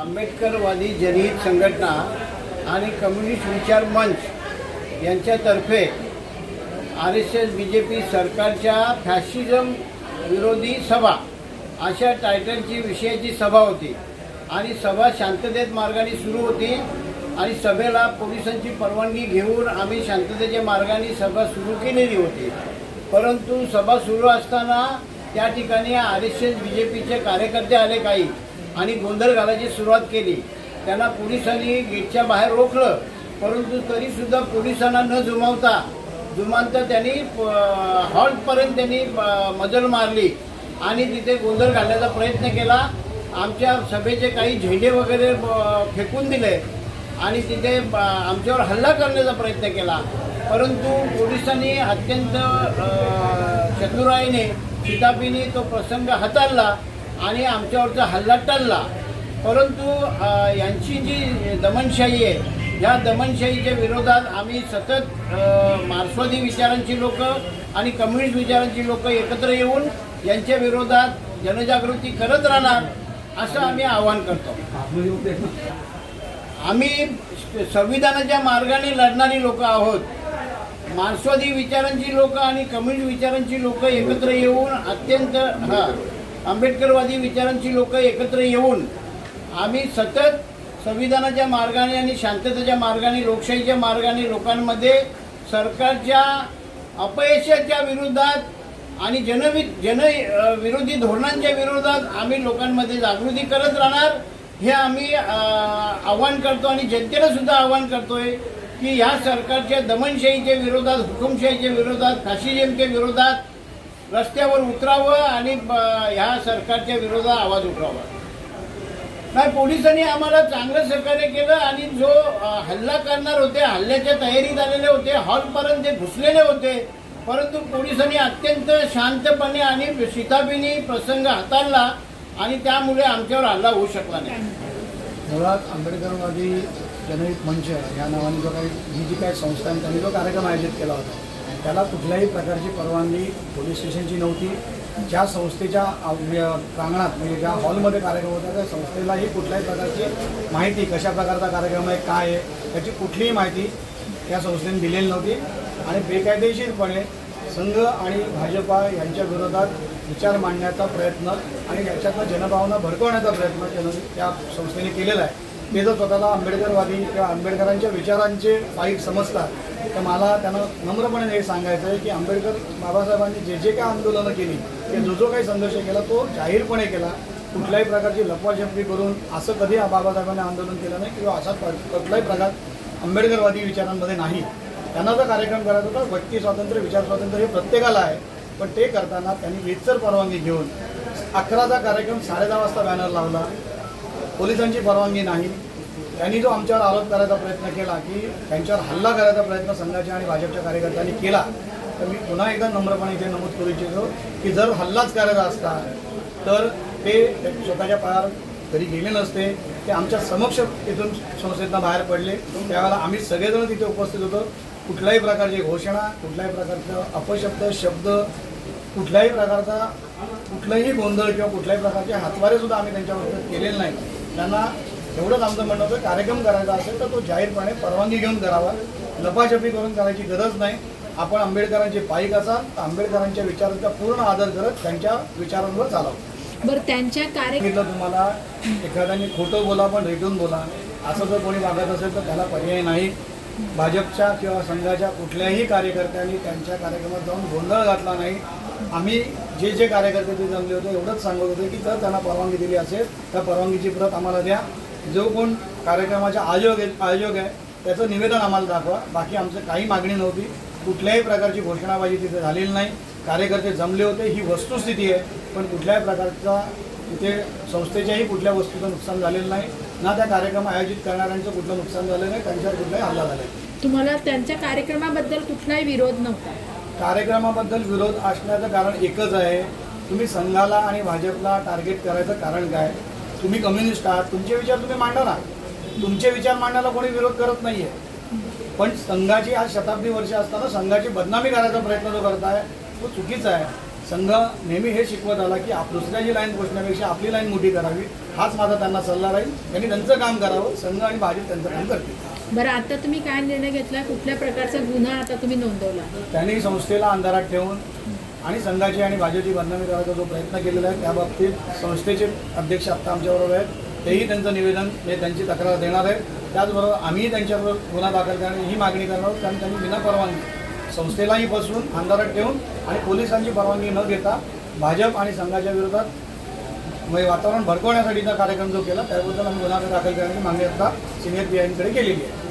आंबेडकरवादी जनहित संघटना आणि कम्युनिस्ट विचार मंच यांच्यातर्फे R S S B J P सरकारच्या फॅशिझम विरोधी सभा. अशा टायटलची विषयाची सभा होती. आणि सभा शांततेत मार्गाने सुरू होती. आणि सभेला पोलिसांची परवानगी घेऊन आम्ही शांततेच्या मार्गाने सभा सुरू केलेली होती. परंतु सभा सुरू असताना त्या ठिकाणी R S S B J पीचे कार्यकर्ते आले काही आणि गोंधळ घालायची सुरुवात केली. त्यांना पोलिसांनी गेटच्या बाहेर रोखलं. परंतु तरीसुद्धा पोलिसांना न जुमावता विमानतळ त्यांनी प- हॉल्टपर्यंत त्यांनी मजल मारली. आणि तिथे गोंधळ घालण्याचा प्रयत्न केला. आमच्या सभेचे काही झेंडे वगैरे फेकून दिले. आणि तिथे आमच्यावर हल्ला करण्याचा प्रयत्न केला. परंतु पोलिसांनी अत्यंत चतुराईने शितापीने तो प्रसंग हाताळला आणि आमच्यावरचा हल्ला टळला. परंतु यांची जी दमनशाही आहे या दमनशाहीच्या विरोधात आम्ही सतत मार्क्सवादी विचारांची लोक आणि कम्युनिस्ट विचारांची लोक एकत्र येऊन यांच्या विरोधात जनजागृती करत राहणार असं आम्ही आवाहन करतो. आम्ही संविधानाच्या मार्गाने लढणारी लोक आहोत. मार्क्सवादी विचारांची लोक आणि कम्युनिस्ट विचारांची लोक एकत्र येऊन अत्यंत हा आंबेडकरवादी विचारांची लोक एकत्र येऊन आम्ही सतत संविधानाच्या मार्गाने आणि शांततेच्या मार्गाने लोकशाहीच्या मार्गाने लोकांमध्ये सरकारच्या अपयशाच्या विरोधात आणि जनवि जन विरोधी धोरणांच्या विरोधात आम्ही लोकांमध्ये जागृती करत राहणार. हे आम्ही आव्हान करतो आणि जनतेला सुद्धा आव्हान करतोय की ह्या सरकारच्या दमनशाहीच्या विरोधात हुकुमशाहीच्या विरोधात फॅशिझमच्या विरोधात रस्त्यावर उतरावं आणि ह्या सरकारच्या विरोधात आवाज उठवावा. नाही पोलिसांनी आम्हाला चांगलं सहकार्य केलं आणि जो हल्ला करणार होते हल्ल्याच्या तयारीत आलेले होते हॉलपर्यंत ते घुसलेले होते परंतु पोलिसांनी अत्यंत शांतपणे आणि शिताबीने प्रसंग हाताळला आणि त्यामुळे आमच्यावर हल्ला होऊ शकला नाही. मुळात आंबेडकरवादी जनहित मंच या नावाने जो काही ही जी काही संस्था आहे त्यांनी जो कार्यक्रम आयोजित केला होता त्याला कुठल्याही प्रकारची परवानगी पोलीस स्टेशनची नव्हती. ज्या संस्थेच्या म्हणजे प्रांगणात म्हणजे ज्या हॉलमध्ये कार्यक्रम होता त्या संस्थेलाही कुठल्याही प्रकारची माहिती कशा प्रकारचा कार्यक्रम आहे काय आहे त्याची कुठलीही माहिती या संस्थेने दिलेली नव्हती. आणि बेकायदेशीरपणे संघ आणि भाजपा यांच्या विरोधात विचार मांडण्याचा प्रयत्न आणि याच्यातनं जनभावना भडकवण्याचा प्रयत्न त्यानं त्या संस्थेने केलेला आहे. ते जर स्वतःला आंबेडकरवादी किंवा आंबेडकरांच्या विचारांचे वाईट समजतात तर मला त्यांना नम्रपणे हे सांगायचं आहे की आंबेडकर बाबासाहेबांनी जे जे काय आंदोलनं केली ते जो जो काही संघर्ष केला तो जाहीरपणे केला. कुठल्याही प्रकारची लपवाछपवी करून असं कधी बाबासाहेबांनी आंदोलन केलं नाही किंवा असा क- कुठलाही प्रकार आंबेडकरवादी विचारांमध्ये नाही. त्यांना जर कार्यक्रम करायचा होता व्यक्ती स्वातंत्र्य विचार स्वातंत्र्य हे प्रत्येकाला आहे पण ते करताना त्यांनी वेचर परवानगी घेऊन अकराचा कार्यक्रम साडेदहा वाजता बॅनर लावला. पोलिसांची परवानगी नाही. त्यांनी जो आमच्यावर आरोप करायचा प्रयत्न केला की त्यांच्यावर हल्ला करायचा प्रयत्न संघाच्या आणि भाजपच्या कार्यकर्त्यांनी केला तर मी पुन्हा एकदा नम्रपणे इथे नमूद करू इच्छितो की जर हल्लाच करायचा असता तर ते स्वतःच्या पायावर घरी गेले नसते ते आमच्या समक्ष तिथून संस्थेतनं बाहेर पडले. त्यावेळेला आम्ही सगळेजण तिथे उपस्थित होतो. कुठल्याही प्रकारची घोषणा कुठल्याही प्रकारचं अपशब्द शब्द कुठल्याही प्रकारचा कुठलाही गोंधळ किंवा कुठल्याही प्रकारचे हातवारे सुद्धा आम्ही त्यांच्याबद्दल केलेले नाही त्यांना एवढंच आमचं म्हणणं होतं कार्यक्रम करायचा असेल तर तो जाहीरपणे परवानगी घेऊन करावा. लपाछपी करून करायची गरज नाही. आपण आंबेडकरांचे पाईक असाल तर आंबेडकरांच्या विचारांचा पूर्ण आदर करत त्यांच्या विचारांवर चालावं. बरं त्यांच्या कार्य सांगितलं तुम्हाला एखाद्याने खोटं बोला पण रेटून बोला. असं जर कोणी वागत असेल तर त्याला पर्याय नाही. भाजपच्या किंवा संघाच्या कुठल्याही कार्यकर्त्यांनी त्यांच्या कार्यक्रमात जाऊन गोंधळ घातला नाही. आम्ही जे जे कार्यकर्ते ते जमले होते एवढंच सांगत होते की जर त्यांना परवानगी दिली असेल त्या परवानगीची प्रत आम्हाला द्या. जो कोण कार्यक्रमाचा आयोग आहे आयोग आहे त्याचं निवेदन आम्हाला दाखवा. बाकी आमचं काही मागणी नव्हती. कुठल्याही प्रकारची घोषणाबाजी तिथे झालेली नाही. कार्यकर्ते जमले होते ही वस्तुस्थिती आहे. पण कुठल्याही प्रकारचा तिथे संस्थेच्याही कुठल्या वस्तूचं नुकसान झालेलं नाही. ना त्या कार्यक्रम आयोजित करणाऱ्यांचं कुठलं नुकसान झालं नाही त्यांच्यावर कुठलाही हल्ला झाला तुम्हाला त्यांच्या कार्यक्रमाबद्दल कुठलाही विरोध नव्हता. कार्यक्रमाबद्दल विरोध असण्याचं कारण एकच आहे. तुम्ही संघाला आणि भाजपला टार्गेट करायचं कारण काय? तुम्ही कम्युनिस्ट आहात. तुमचे विचार तुम्ही मांडा ना तुमचे विचार मांडायला कोणी विरोध करत नाही आहे पण संघाची आज शताब्दी वर्ष असताना संघाची बदनामी करायचा प्रयत्न जो करत आहे तो चुकीचा आहे. संघ नेहमी हे शिकवत आला की आप दुसऱ्याची लाईन पोचण्यापेक्षा आपली लाईन मोठी करावी. हाच माझा त्यांना सल्ला राहील. त्यांनी त्यांचं काम करावं. संघ आणि भाजप त्यांचं काम करतील. बरं आता तुम्ही काय निर्णय घेतला? कुठल्या प्रकारचा गुन्हा आता तुम्ही नोंदवला? त्यांनी संस्थेला अंधारात ठेवून आणि संघाची आणि भाजपची बदनामी करायचा जो प्रयत्न केलेला आहे त्या बाबतीत संस्थेचे अध्यक्ष आत्ता आमच्याबरोबर आहेत. तेही त्यांचं निवेदन हे त्यांची तक्रार देणार आहे त्याचबरोबर आम्हीही त्यांच्यावर गुन्हा दाखल करण्याची ही मागणी करणार आहोत. कारण त्यांनी विना परवानगी संस्थेलाही बसवून अंधारात ठेवून आणि पोलिसांची परवानगी न घेता भाजप आणि संघाच्या विरोधात वातावरण भडकवण्यासाठीचा कार्यक्रम जो केला त्याबद्दल आम्ही गुन्हा दाखल करण्याची मागणी आता सिनियर पी आयकडे केलेली आहे.